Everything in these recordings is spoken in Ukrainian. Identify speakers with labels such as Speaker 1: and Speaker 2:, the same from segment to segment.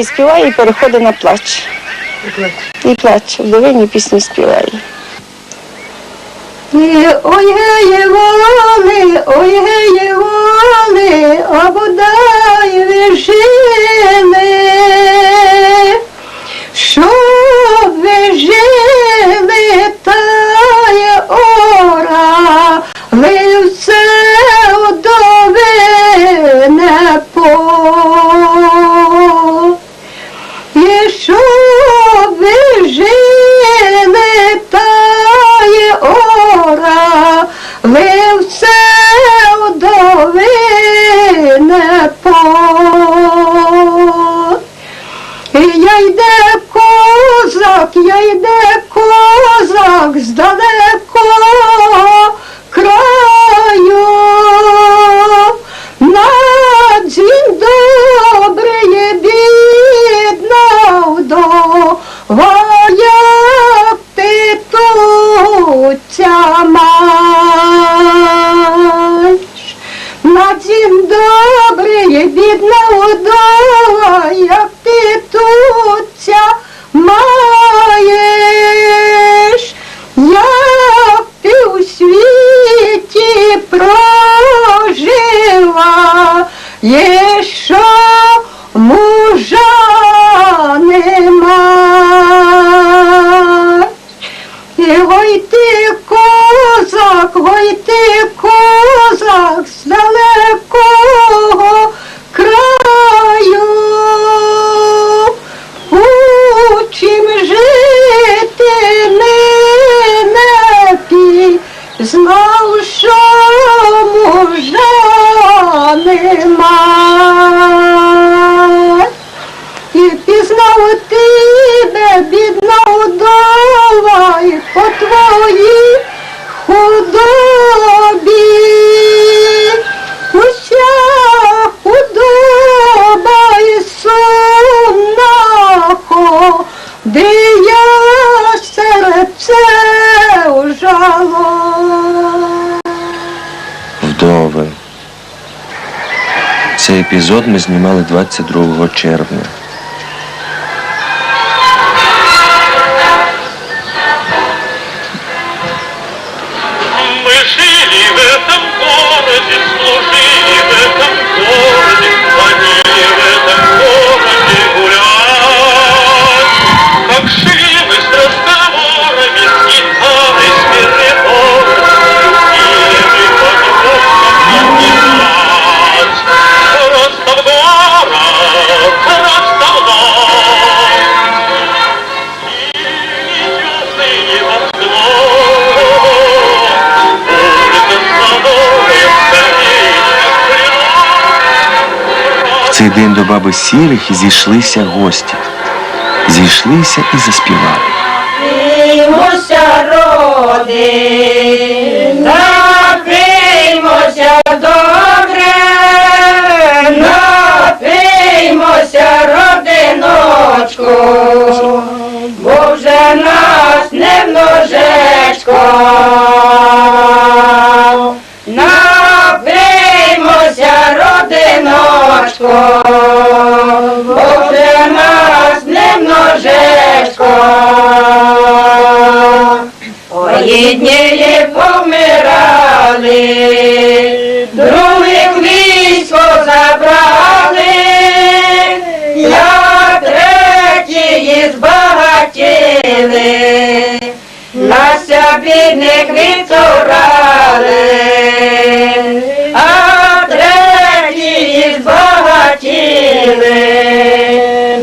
Speaker 1: І співає і переходить на плач. І плаче, вдовині пісню співає.
Speaker 2: Ой, геє воли, ой, геє воли, а бодай ви жили, щоб ви жили, тає ора, ви все
Speaker 3: епізод ми знімали 22 червня.
Speaker 4: Ми жили в этом городе, служили
Speaker 3: цей день до баби сірих зійшлися гості. Зійшлися і заспівали.
Speaker 2: Напиймося, роди, Нася бідних відцурали, а третії збагатіли,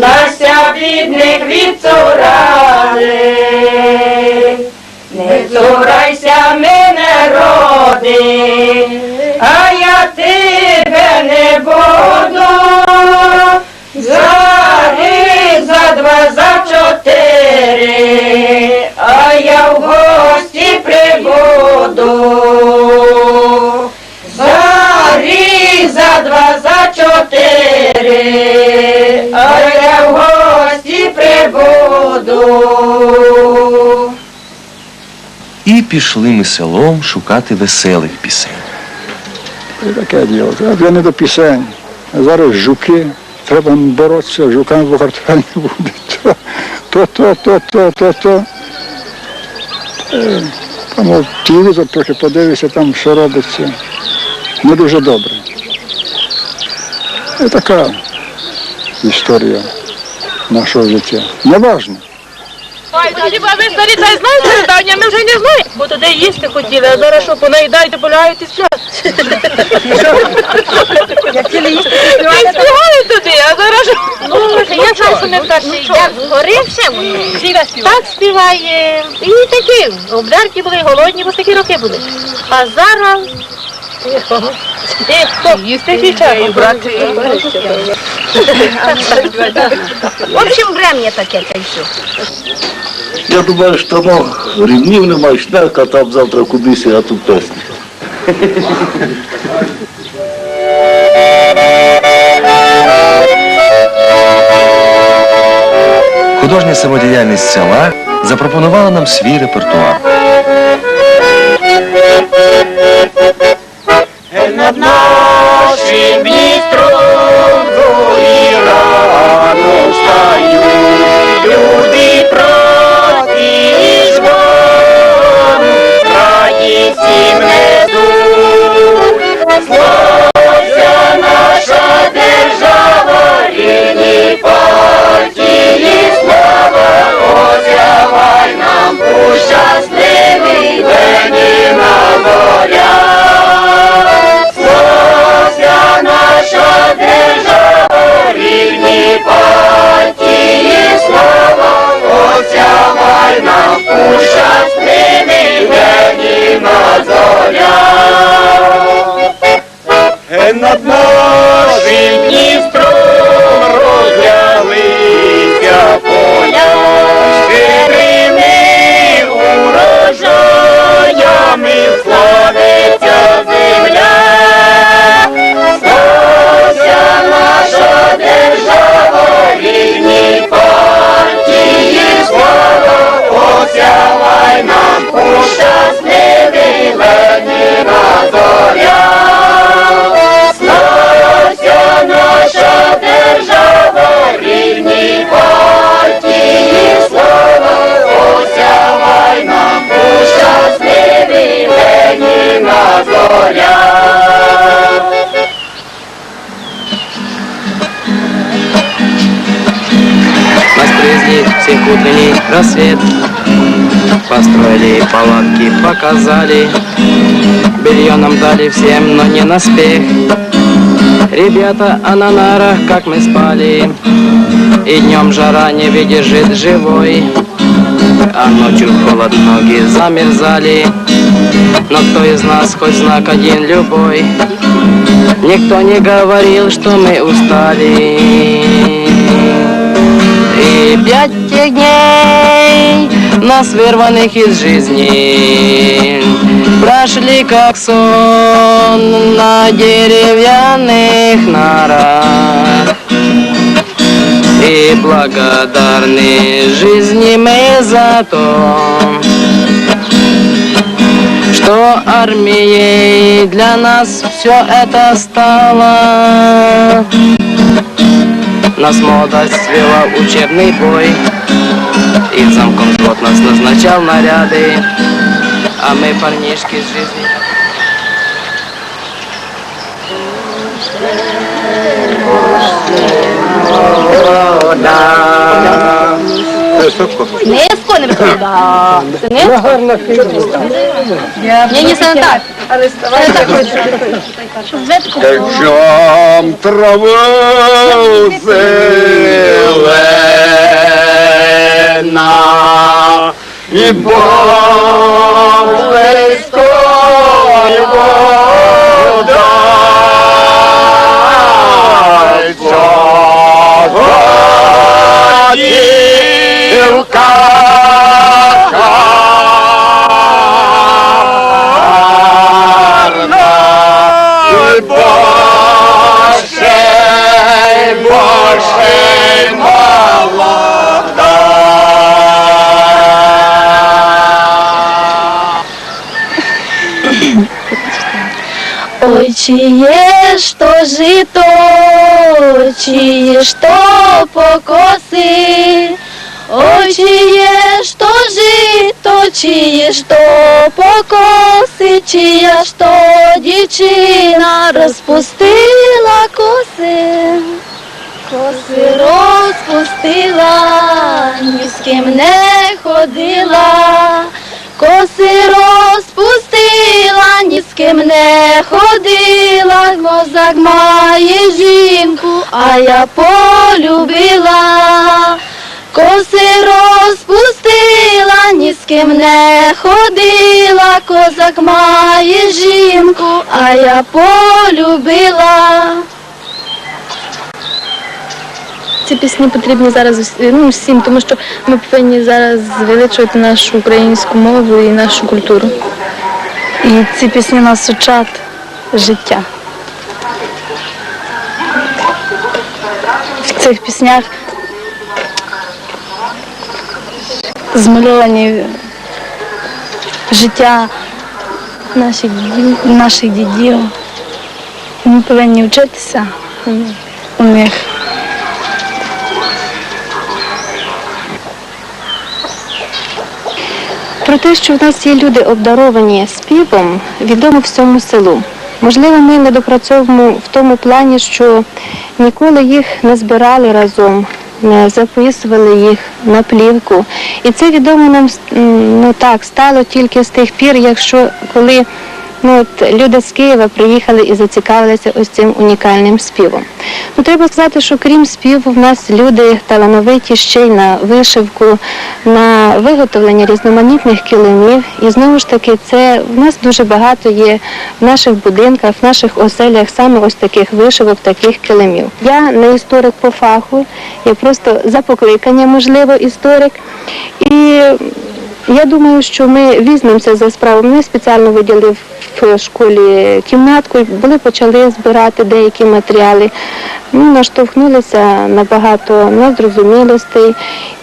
Speaker 2: Нася бідних відцурали. Не цурайся мене, роди, я в гості прибуду. За рік, за два, за чотири, а я в гості прибуду.
Speaker 3: І пішли ми селом шукати веселих пісень.
Speaker 5: І таке діло. Це вже не до пісень. А зараз жуки, треба боротися, жуками богатиря не буде. То, то, то, то, то, то, то. Тому телевізор трохи подивишся, там що робиться. Не дуже добре. І така історія нашого життя. Неважно.
Speaker 6: Хіба ви старі та й знаєте завдання, ми вже не знаємо. Бо туди їсти хотіли, а зараз що, понаїдаєте, полягаєте і сплять. Ви співали туди, а зараз що? Ну, я знаю, що ми перший йдемо згори все. Так співає. І такі, обдарки були, голодні, бо такі роки були. А зараз... Їсти брати. В общем, брем'я таке, та й все.
Speaker 7: Я думаю, що ну, рівнів немає, сняг, а там завтра кудись, а тут песні.
Speaker 3: Художня самодіяльність села запропонувала нам свій репертуар.
Speaker 8: Рассвет. Построили палатки, показали. Белье нам дали всем, но не наспех Ребята, а на нарах, как мы спали. И днем жара не выдержит живой. А ночью холод, ноги замерзали. Но кто из нас хоть знак один любой? Никто не говорил, что мы устали пять дней нас вырванных из жизни. Прошли как сон на деревянных нарах. И благодарны жизни мы за то Что армией для нас все это стало нас мода свела учебный бой И замком взвод нас назначал наряды А мы парнишки с жизни
Speaker 6: Низько не да. Це низько? Ні, ні, це не так. Це не так. Таку
Speaker 7: Якщо траву зелена і близько
Speaker 1: чиє ж то жито,
Speaker 9: чиї ж то покоси, Ой, чиє ж то жито, чиє ж то покоси, чия ж то дівчина розпустила коси. Коси розпустила, ні з ким не ходила, коси розпустила, ні з ким не ходила, козак має жінку, а я полюбила. Коси розпустила, ні з ким не ходила, козак має жінку, а я полюбила.
Speaker 10: Ці пісні потрібні зараз ну, всім, тому що ми повинні зараз звеличувати нашу українську мову і нашу культуру. І ці пісні нас учать життя. В цих піснях змальовані життя наших, наших дідів. Ми повинні вчитися у них.
Speaker 1: Про те, що в нас є люди обдаровані співом, відомо всьому селу. Можливо, ми не допрацьовуємо в тому плані, що ніколи їх не збирали разом, не записували їх на плівку. І це відомо нам ну так стало тільки з тих пір, якщо коли ну, от, люди з Києва приїхали і зацікавилися ось цим унікальним співом. Ну, треба сказати, що крім співу, в нас люди талановиті ще й на вишивку, на виготовлення різноманітних килимів. І знову ж таки, це в нас дуже багато є в наших будинках, в наших оселях саме ось таких вишивок, таких килимів. Я не історик по фаху, я просто за покликання, можливо, історик. І я думаю, що ми візьмемося за справу. Ми спеціально виділили в школі кімнатку, були почали збирати деякі матеріали. Ми наштовхнулися на багато незрозумілостей,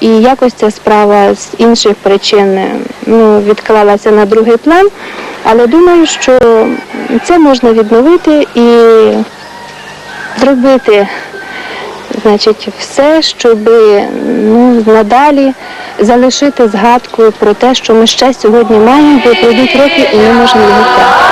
Speaker 1: і якось ця справа з інших причин ну, відклалася на другий план. Але думаю, що це можна відновити і зробити значить, все, щоб ну, надалі залишити згадку про те, що ми ще сьогодні маємо, бо пройдуть роки і ми можемо його втратити.